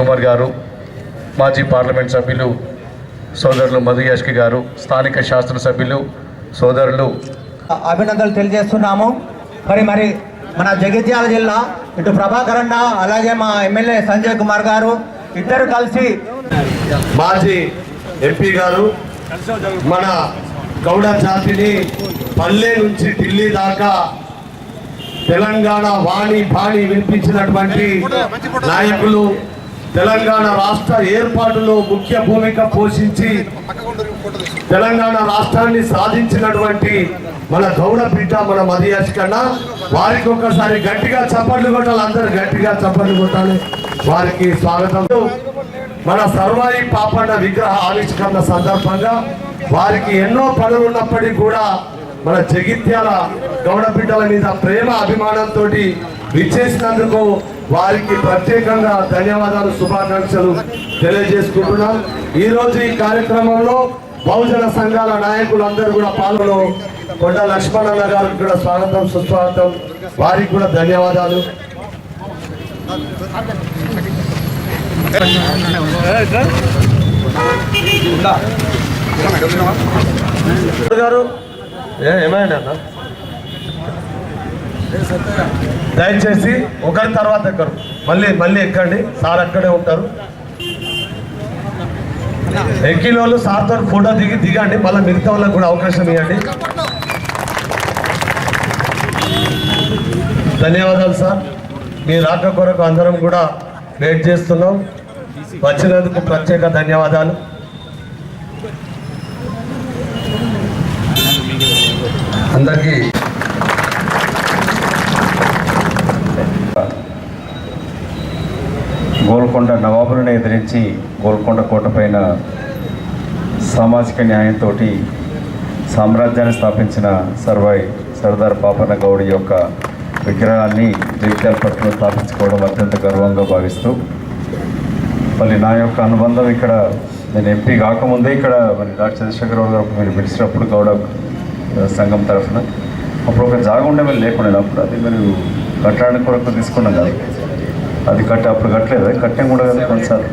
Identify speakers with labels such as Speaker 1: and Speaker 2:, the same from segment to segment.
Speaker 1: కుమార్ గారు మాజీ పార్లమెంట్ సభ్యులు సోదరులు మధు యాష్కి గారు స్థానిక శాసనసభ్యులు సోదరులు.
Speaker 2: అభినందనలు తెలియజేస్తున్నాము. మరి మరి మన జగిత్యాల జిల్లా ఇటు ప్రభాకర్ అన్న అలాగే మా ఎమ్మెల్యే సంజయ్ కుమార్ గారు ఇద్దరు కలిసి
Speaker 3: మాజీ ఎంపీ గారు మన గౌడ జాతిని పల్లె నుంచి ఢిల్లీ దాకా తెలంగాణ వాణి పాణి వినిపించినటువంటి నాయకులు తెలంగాణ రాష్ట్ర ఏర్పాటులో ముఖ్య భూమిక పోషించి తెలంగాణ రాష్ట్రాన్ని సాధించినటువంటి మన గౌడ బిడ్డ మన మదియాజ్ కన్నా వారికి ఒక్కసారి గట్టిగా చప్పట్లు కొట్టాలి అందరు గట్టిగా చప్పట్లు కొట్టాలి. వారికి స్వాగతం. మన సర్వాయి పాపన్న విగ్రహ ఆవిష్కరణ సందర్భంగా వారికి ఎన్నో పనులు ఉన్నప్పటికీ కూడా మన జగిత్యాల గౌడ బిడ్డల మీద ప్రేమ అభిమానంతో విచ్చేసినందుకు వారికి ప్రత్యేకంగా ధన్యవాదాలు శుభాకాంక్షలు తెలియజేసుకుంటున్నాం. ఈ రోజు ఈ కార్యక్రమంలో బహుజన సంఘాల నాయకులు అందరూ కూడా పాల్గొను. కొండ లక్ష్మణన్న గారికి కూడా స్వాగతం సుస్వాగతం. వారికి కూడా ధన్యవాదాలు. గారు. ఏ- ఏమైంది అన్న? దయచేసి ఒకరి తర్వాత ఎక్కరు మళ్ళీ మళ్ళీ ఎక్కండి. సార్ అక్కడే ఉంటారు. ఎక్కిన వాళ్ళు సార్తో ఫోటో దిగి దిగండి. మళ్ళీ మిగతా వాళ్ళకి కూడా అవకాశం ఇవ్వండి. ధన్యవాదాలు సార్. మీ రాక కొరకు అందరం కూడా వెయిట్ చేస్తున్నాం. వచ్చినందుకు ప్రత్యేక ధన్యవాదాలు. అందరికీ
Speaker 4: గోల్కొండ నవాబులను ఎదిరించి గోల్కొండ కోట పైన సామాజిక న్యాయంతో సామ్రాజ్యాన్ని స్థాపించిన సర్వాయి సర్దార్ పాపన్న గౌడి యొక్క విగ్రహాన్ని జగిత్యాల పట్టణంలో స్థాపించుకోవడం అత్యంత గర్వంగా భావిస్తూ మళ్ళీ నా యొక్క అనుబంధం ఇక్కడ నేను ఎంపీ కాకముందే ఇక్కడ మరి డాక్టర్ చంద్రశేఖరరావు గారు మీరు పిలిచినప్పుడు గౌడ సంఘం తరఫున. అప్పుడు ఒక జాగా ఉండే మీరు లేకుండా అప్పుడు అది మీరు కట్టడానికి కొరకు తీసుకున్నాం కదా. అది కట్ట అప్పుడు కట్టలేదు? అది కట్టాం కూడా కదా కొన్నిసార్లు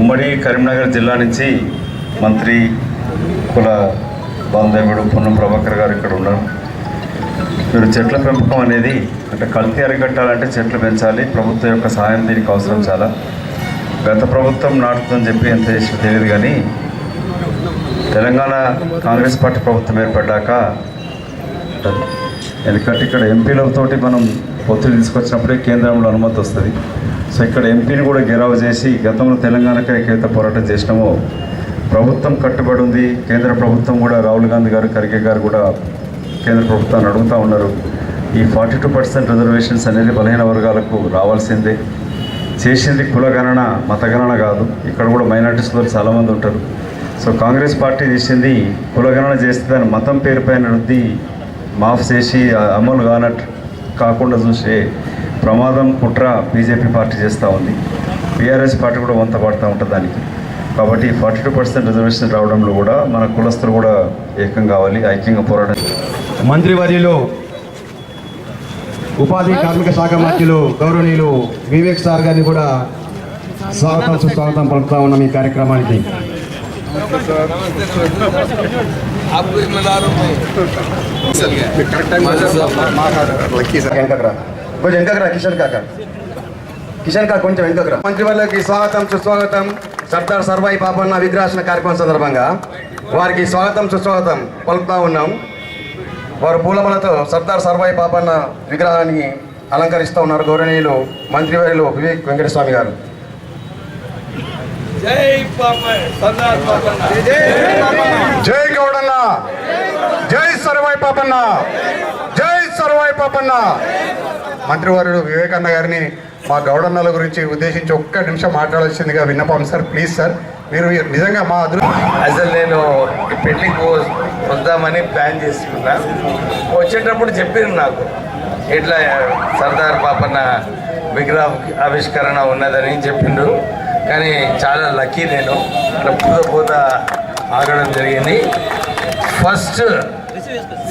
Speaker 4: ఉమ్మడి కరీంనగర్ జిల్లా నుంచి మంత్రి కుల బాంధవ్యుడు పొన్నం ప్రభాకర్ గారు ఇక్కడ ఉన్నారు. మీరు చెట్ల పెంపకం అనేది అంటే కల్తీ అరికట్టాలంటే చెట్లు పెంచాలి ప్రభుత్వం యొక్క సహాయం దీనికి అవసరం చాలా. గత ప్రభుత్వం నాటుతుందని చెప్పి ఎంత చేసినా తెలియదు కానీ తెలంగాణ కాంగ్రెస్ పార్టీ ప్రభుత్వం ఏర్పడ్డాక ఎందుకంటే ఇక్కడ ఎంపీలతోటి మనం ఒత్తిడి తీసుకొచ్చినప్పుడే కేంద్రంలో అనుమతి వస్తుంది. సో ఇక్కడ ఎంపీని కూడా గెలవ చేసి గతంలో తెలంగాణకి ఏకైతే పోరాటం చేసినామో ప్రభుత్వం కట్టుబడి ఉంది. కేంద్ర ప్రభుత్వం కూడా రాహుల్ గాంధీ గారు ఖర్గే గారు కూడా కేంద్ర ప్రభుత్వాన్ని అడుగుతూ ఉన్నారు. ఈ ఫార్టీ టూ పర్సెంట్ రిజర్వేషన్స్ అనేది బలహీన వర్గాలకు రావాల్సిందే. చేసింది కులగణన మతగణన కాదు. ఇక్కడ కూడా మైనార్టీస్లో చాలామంది ఉంటారు. సో కాంగ్రెస్ పార్టీ చేసింది కులగణన చేస్తే దాని మతం పేరుపైన రుద్ది మాఫ్ చేసి అమలు కానట్టు కాకుండా చూసే ప్రమాదం కుట్ర బీజేపీ పార్టీ చేస్తూ ఉంది. బీఆర్ఎస్ పార్టీ కూడా వంత పడుతూ ఉంటుంది దానికి. కాబట్టి ఫార్టీ టూ పర్సెంట్ రిజర్వేషన్ రావడంలో కూడా మన కులస్తులు కూడా ఏకం కావాలి ఐక్యంగా మంత్రి
Speaker 5: మంత్రివర్యులు ఉపాధి కార్మిక శాఖ మంత్రులు గౌరవనీయులు వివేక్ సార్ గారిని కూడా స్వాగతం సుస్వాగతం పలుకుతా ఉన్నాం ఈ కార్యక్రమానికి. వెనకరా కొంచెం వెనకరా కిషన్ కాక కిషన్ కాక కొంచెం వెనకరా మంత్రివర్యులకి స్వాగతం సుస్వాగతం. సర్దార్ సర్వాయి పాపన్న విగ్రహాసన కార్యక్రమం సందర్భంగా వారికి స్వాగతం సుస్వాగతం పలుకుతా ఉన్నాం. వారు పూలమలతో సర్దార్ సర్వాయి పాపన్న విగ్రహాన్ని అలంకరిస్తూ ఉన్నారు గౌరవనీయులు మంత్రివర్యులు వివేక్ వెంకటస్వామి గారు.
Speaker 6: జై గౌడన్న. జై సర్వాయి పాపన్న. జై సర్వాయి పాపన్న. మంత్రివర్యుడు వివేకన్న గారిని మా గౌడన్నల గురించి ఉద్దేశించి ఒక్క నిమిషం మాట్లాడాల్సిందిగా విన్నపం సార్. Please sir. మీరు నిజంగా మా
Speaker 7: అసలు నేను పెళ్ళికి వద్దామని ప్లాన్ చేసుకున్నా. వచ్చేటప్పుడు చెప్పింది నాకు ఇట్లా సర్దార్ పాపన్న విగ్రహ ఆవిష్కరణ ఉన్నదని చెప్పిండు కానీ చాలా లక్కీ నేను. పూత పూత ఆగడం జరిగింది. ఫస్ట్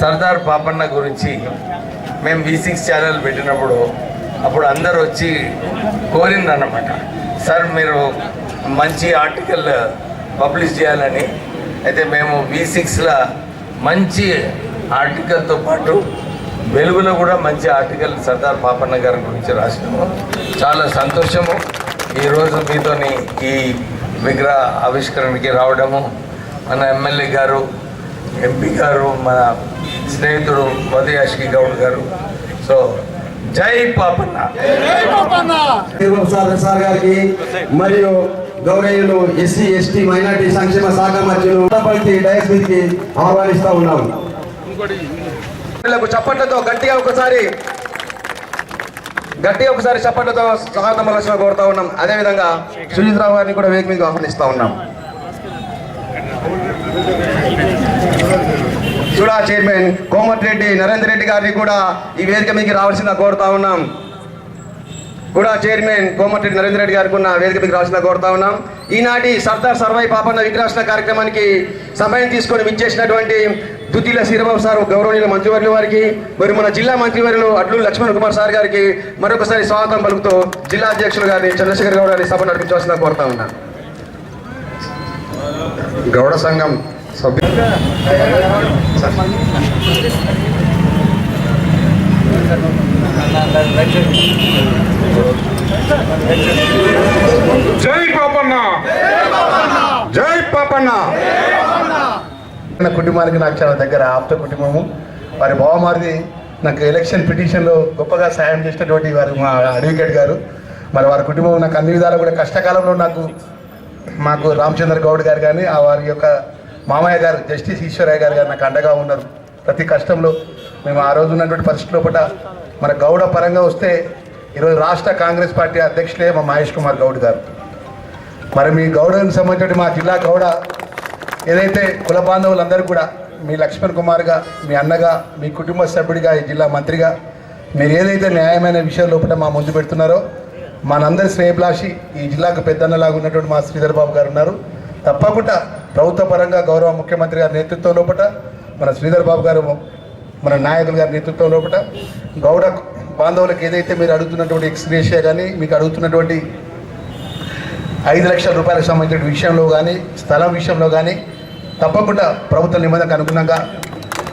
Speaker 7: సర్దార్ పాపన్న గురించి మేము వి సిక్స్ ఛానల్ పెట్టినప్పుడు అప్పుడు అందరు వచ్చి కోరిందన్నమాట. సార్ మీరు మంచి ఆర్టికల్ పబ్లిష్ చేయాలని. అయితే మేము వి సిక్స్లో మంచి ఆర్టికల్తో పాటు వెలుగులో కూడా మంచి ఆర్టికల్ సర్దార్ పాపన్న గారి గురించి రాసినాము. చాలా సంతోషము. ఈరోజు మీతోని ఈ విగ్రహ ఆవిష్కరణకి రావడము మన ఎమ్మెల్యే గారు ఎంపీ గారు మన స్నేహితుడు మధుయాష్కి గౌడ్ గారు. సో జై పాపన్న.
Speaker 5: సార్ గారికి మరియు గౌరవులు ఎస్సీ ఎస్టీ మైనార్టీ సంక్షేమ శాఖ మంత్రులు ఉన్నపల్లి డయస్ మీదకి ఆహ్వానిస్తా ఉన్నాం వీళ్ళకు చప్పట్లతో గట్టిగా ఒకసారి గట్టిగా ఒకసారి చప్పట్లతో స్వాగతం పలసిన కోరుతా ఉన్నాం. అదేవిధంగా సుజిత్రావు గారిని కూడా వేదిక మీద ఆహ్వానిస్తా ఉన్నాం. సుడా చైర్మన్ కోమటిరెడ్డి నరేందర్ రెడ్డి గారిని కూడా ఈ వేదిక మీకు రావాల్సిందిగా కోరుతా ఉన్నాం. కూడా చైర్మన్ కోమటిరెడ్డి నరేంద్ర రెడ్డి గారికి ఉన్న వేదిక మీకు రాసిన కోరుతా ఉన్నాం. ఈనాటి సర్దార్ సర్వై పాపన్న విగ్రహణ కార్యక్రమానికి సమయం తీసుకొని విచ్చేసినటువంటి దుద్దిల శ్రీరాబాబు సార్ గౌరవనీయుల మంత్రివర్యుల వారికి మరియు మన జిల్లా మంత్రివర్యులు అడ్లు లక్ష్మణ్ కుమార్ సార్ గారికి మరొకసారి స్వాగతం పలుకుతూ జిల్లా అధ్యక్షులు గారిని చంద్రశేఖర్ గౌడ్ గారిని సభ నడిపించవలసిన కోరుతా ఉన్నాను
Speaker 6: గౌడ సంఘం సభ్యులు జై పాపన్న! జై పాపన్న!
Speaker 8: నా కుటుంబానికి నాకు చాలా దగ్గర ఆప్త కుటుంబము. వారి బావమారిది నాకు ఎలక్షన్ పిటిషన్లో గొప్పగా సాయం చేసినటువంటి వారు మా అడ్వకేట్ గారు. మరి వారి కుటుంబం నాకు అన్ని విధాలు కూడా కష్టకాలంలో నాకు మాకు రామచంద్ర గౌడ్ గారు కానీ ఆ వారి యొక్క మామయ్య గారు జస్టిస్ ఈశ్వరయ్య గారు గారు నాకు అండగా ఉన్నారు. ప్రతి కష్టంలో మేము ఆ రోజు ఉన్నటువంటి పరిస్థితుల్లో లోపల మన గౌడ పరంగా వస్తే ఈరోజు రాష్ట్ర కాంగ్రెస్ పార్టీ అధ్యక్షులే మా మహేష్ కుమార్ గౌడ్ గారు. మరి మీ గౌడకి సంబంధించిన మా జిల్లా గౌడ ఏదైతే కుల బాంధవులందరూ కూడా మీ లక్ష్మణ్ కుమార్గా మీ అన్నగా మీ కుటుంబ సభ్యుడిగా ఈ జిల్లా మంత్రిగా మీరు ఏదైతే న్యాయమైన విషయం లోపల మా ముందు పెడుతున్నారో మనందరి శ్రేయభిలాషి ఈ జిల్లాకు పెద్దన్నలాగా ఉన్నటువంటి మా శ్రీధర్ బాబు గారు ఉన్నారు. తప్పకుండా ప్రభుత్వ పరంగా గౌరవ ముఖ్యమంత్రి గారి నేతృత్వం లోపల మన శ్రీధర్ బాబు గారు మన నాయకులు గారి నేతృత్వం లోపల గౌడ బాంధవులకు ఏదైతే మీరు అడుగుతున్నటువంటి ఎక్స్గ్రేషియా కానీ మీకు అడుగుతున్నటువంటి ఐదు లక్షల రూపాయలకు సంబంధించిన విషయంలో కానీ స్థలం విషయంలో కానీ తప్పకుండా ప్రభుత్వ నిబంధనకు అనుగుణంగా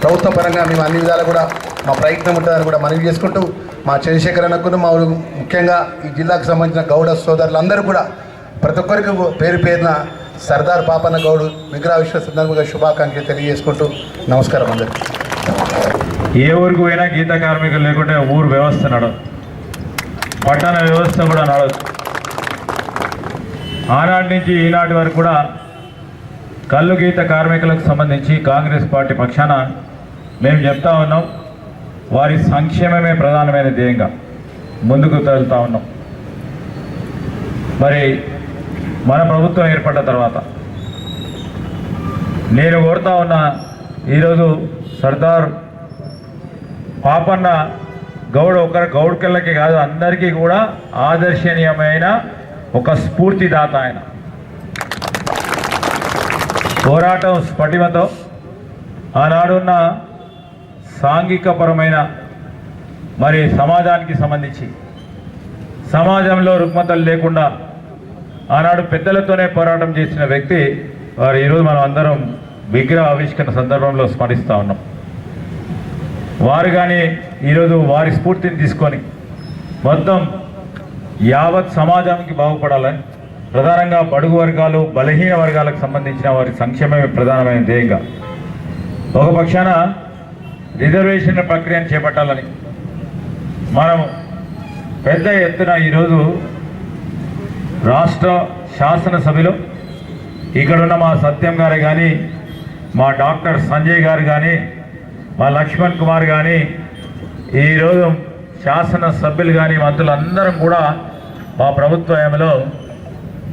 Speaker 8: ప్రభుత్వ పరంగా మేము అన్ని విధాలు కూడా మా ప్రయత్నం ఉంటుందని కూడా మనవి చేసుకుంటూ మా చంద్రశేఖర్ అన్నకును మా ఊరు ముఖ్యంగా ఈ జిల్లాకు సంబంధించిన గౌడ సోదరులందరూ కూడా ప్రతి ఒక్కరికి పేరు పేరున సర్దార్ పాపన్న గౌడు విగ్రహ విశ్వ సందర్భంగా శుభాకాంక్షలు తెలియజేసుకుంటూ నమస్కారం అందరికీ.
Speaker 9: ఏ ఊరికి పోయినా గీత కార్మికులు లేకుంటే ఊరు వ్యవస్థ నడదు పట్టణ వ్యవస్థ కూడా నడదు ఆనాటి నుంచి ఈనాటి వరకు కూడా కళ్ళు గీత కార్మికులకు సంబంధించి కాంగ్రెస్ పార్టీ పక్షాన మేము చెప్తా ఉన్నాం. వారి సంక్షేమమే ప్రధానమైన ధ్యేయంగా ముందుకు తగులుతూ ఉన్నాం. మరి మన ప్రభుత్వం ఏర్పడ్డ తర్వాత నేను కోరుతా ఉన్న ఈరోజు సర్దార్ పాపన్న గౌడ్ ఒకరు గౌడ్కెళ్ళకి కాదు అందరికీ కూడా ఆదర్శనీయమైన ఒక స్ఫూర్తిదాత ఆయన. పోరాటం స్ఫటిమతో ఆనాడున్న సాంఘికపరమైన మరి సమాజానికి సంబంధించి సమాజంలో రుగ్మతలు లేకుండా ఆనాడు పెద్దలతోనే పోరాటం చేసిన వ్యక్తి వారు ఈరోజు మనం అందరం విగ్రహ ఆవిష్కరణ సందర్భంలో స్మరిస్తూ ఉన్నాం. వారు కానీ ఈరోజు వారి స్ఫూర్తిని తీసుకొని మొత్తం యావత్ సమాజానికి బాగుపడాలని ప్రధానంగా బడుగు వర్గాలు బలహీన వర్గాలకు సంబంధించిన వారి సంక్షేమమే ప్రధానమైన ధ్యేయంగా. ఒక పక్షాన రిజర్వేషన్ ప్రక్రియను చేపట్టాలని మనం పెద్ద ఎత్తున ఈరోజు రాష్ట్ర శాసనసభలో ఇక్కడున్న మా సత్యం గారు కానీ మా డాక్టర్ సంజయ్ గారు కానీ మా లక్ష్మణ్ కుమార్ కానీ ఈరోజు శాసన సభ్యులు కానీ మంత్రులందరం కూడా మా ప్రభుత్వ హయాంలో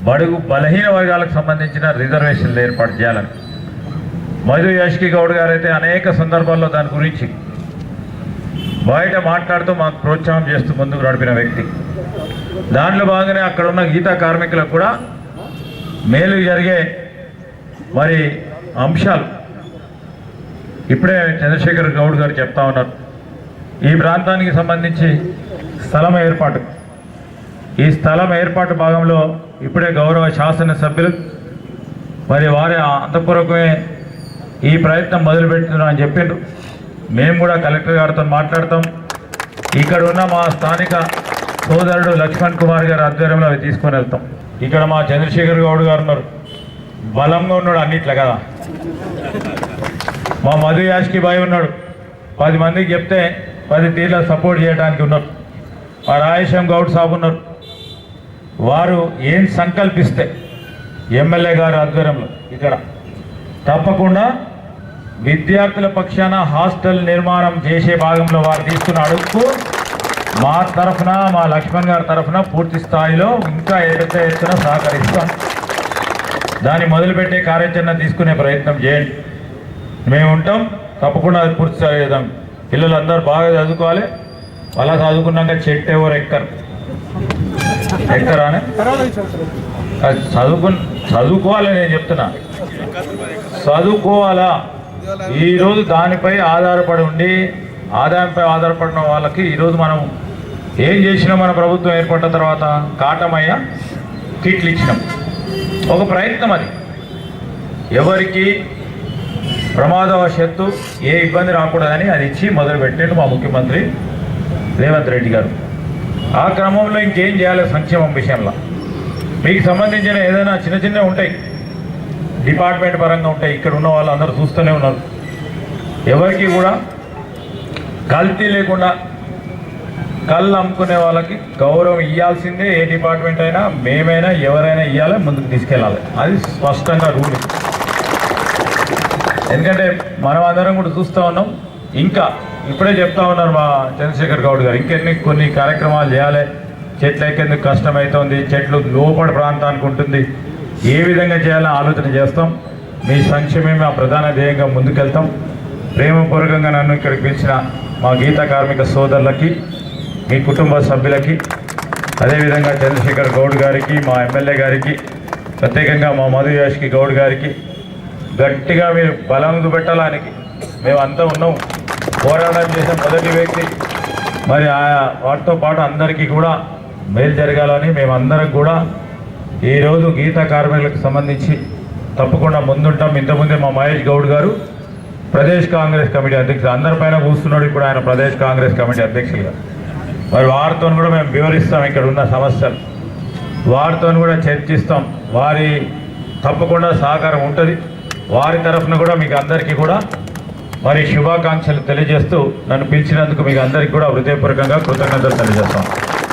Speaker 9: బడుగు బలహీన వర్గాలకు సంబంధించిన రిజర్వేషన్లు ఏర్పాటు చేయాలని. మధు యాష్కి గౌడ్ గారు అయితే అనేక సందర్భాల్లో దాని గురించి బయట మాట్లాడుతూ మాకు ప్రోత్సాహం చేస్తూ ముందుకు నడిపిన వ్యక్తి. దాంట్లో భాగంగానే అక్కడ ఉన్న గీతా కార్మికులకు కూడా మేలు జరిగే మరి అంశాలు ఇప్పుడే చంద్రశేఖర్ గౌడ్ గారు చెప్తా ఉన్నారు. ఈ ప్రాంతానికి సంబంధించి స్థలం ఏర్పాటు. ఈ స్థలం ఏర్పాటు భాగంలో ఇప్పుడే గౌరవ శాసనసభ్యులు మరి వారి అంతపూర్వకమే ఈ ప్రయత్నం మొదలుపెడుతున్నామని చెప్పిండ్రు. మేము కూడా కలెక్టర్ గారితో మాట్లాడతాం. ఇక్కడ ఉన్న మా స్థానిక సోదరుడు లక్ష్మణ్ కుమార్ గారి ఆధ్వర్యంలో అవి తీసుకొని వెళ్తాం. ఇక్కడ మా చంద్రశేఖర్ గౌడ్ గారు ఉన్నారు. బలంగా ఉన్నాడు అన్నిట్లో కదా. మా మధు యాష్కి బాయ్ ఉన్నాడు. పది మందికి చెప్తే పది తీర్ల సపోర్ట్ చేయడానికి ఉన్నారు. మా రాయేశం గౌడ్ సాబ్ ఉన్నారు. వారు ఏం సంకల్పిస్తే ఎమ్మెల్యే గారు ఆధ్వర్యంలో ఇక్కడ తప్పకుండా విద్యార్థుల పక్షాన హాస్టల్ నిర్మాణం చేసే భాగంలో వారు తీసుకున్న అడుగుకు మా తరఫున మా లక్ష్మణ్ గారి తరఫున పూర్తి స్థాయిలో ఇంకా పెద్ద ఎత్తున సహకరిస్తాం. దాన్ని మొదలుపెట్టే కార్యాచరణ తీసుకునే ప్రయత్నం చేయండి. మేము ఉంటాం తప్పకుండా అది పూర్తి చేద్దాం. పిల్లలందరూ బాగా చదువుకోవాలి. అలా చదువుకున్నాక చెట్టు ఎవరు ఎక్కరు. ఎక్కరానే? చదువుకు చదువుకోవాలని నేను చెప్తున్నా. చదువుకోవాలా? ఈరోజు దానిపై ఆధారపడి ఉండి ఆదాయంపై ఆధారపడిన వాళ్ళకి ఈరోజు మనం ఏం చేసినాం మన ప్రభుత్వం ఏర్పడిన తర్వాత? కాటమయ్య కిట్లు ఇచ్చినాం. ఒక ప్రయత్నం అది. ఎవరికి ప్రమాదవశత్తు ఏ ఇబ్బంది రాకూడదని అది ఇచ్చి మొదలుపెట్టిండు మా ముఖ్యమంత్రి రేవంత్ రెడ్డి గారు. ఆ క్రమంలో ఇంకేం చేయాలి సంక్షేమం విషయంలో? మీకు సంబంధించిన ఏదైనా చిన్న చిన్నవి ఉంటాయి. డిపార్ట్మెంట్ పరంగా ఉంటాయి. ఇక్కడ ఉన్న వాళ్ళు అందరూ చూస్తూనే ఉన్నారు. ఎవరికి కూడా కల్తీ లేకుండా కళ్ళు అమ్ముకునే వాళ్ళకి గౌరవం ఇవ్వాల్సిందే ఏ డిపార్ట్మెంట్ అయినా మేమైనా ఎవరైనా ఇవ్వాలి ముందుకు తీసుకెళ్ళాలి. అది స్పష్టంగా రూల్. ఎందుకంటే మనం అందరం కూడా చూస్తూ ఉన్నాం. ఇంకా ఇప్పుడే చెప్తా ఉన్నారు మా చంద్రశేఖర్ గౌడ్ గారు ఇంకెన్ని కొన్ని కార్యక్రమాలు చేయాలి. చెట్లు ఎక్కేందుకు కష్టమవుతుంది చెట్లు లోపడి ప్రాంతానికి ఉంటుంది. ఏ విధంగా చేయాలని ఆలోచన చేస్తాం. మీ సంక్షేమే మా ప్రధాన ధ్యేయంగా ముందుకెళ్తాం. ప్రేమపూర్వకంగా నన్ను ఇక్కడికి పిలిచిన మా గీత కార్మిక సోదరులకి మీ కుటుంబ సభ్యులకి అదేవిధంగా చంద్రశేఖర్ గౌడ్ గారికి మా ఎమ్మెల్యే గారికి ప్రత్యేకంగా మా మధు యాష్కి గౌడ్ గారికి గట్టిగా మీరు బలం పెట్టడానికి మేమంతా ఉన్నాం. పోరాటం చేసిన మొదటి వ్యక్తి. మరి ఆ వాటితో పాటు అందరికీ కూడా మేలు జరగాలని మేమందరం కూడా ఈరోజు గీతా కార్మికులకు సంబంధించి తప్పకుండా ముందుంటాం. ఇంతకుముందే మా మహేష్ గౌడ్ గారు ప్రదేశ్ కాంగ్రెస్ కమిటీ అధ్యక్షులు. అందరిపైన కూస్తున్నాడు ఇప్పుడు ఆయన ప్రదేశ్ కాంగ్రెస్ కమిటీ అధ్యక్షులుగా. మరి వారితో కూడా మేము వివరిస్తాం ఇక్కడ ఉన్న సమస్యలు. వారితో కూడా చర్చిస్తాం. వారి తప్పకుండా సహకారం ఉంటుంది. వారి తరఫున కూడా మీకు అందరికీ కూడా మరి శుభాకాంక్షలు తెలియజేస్తూ నన్ను పిలిచినందుకు మీకు అందరికీ కూడా హృదయపూర్వకంగా కృతజ్ఞతలు తెలియజేస్తాం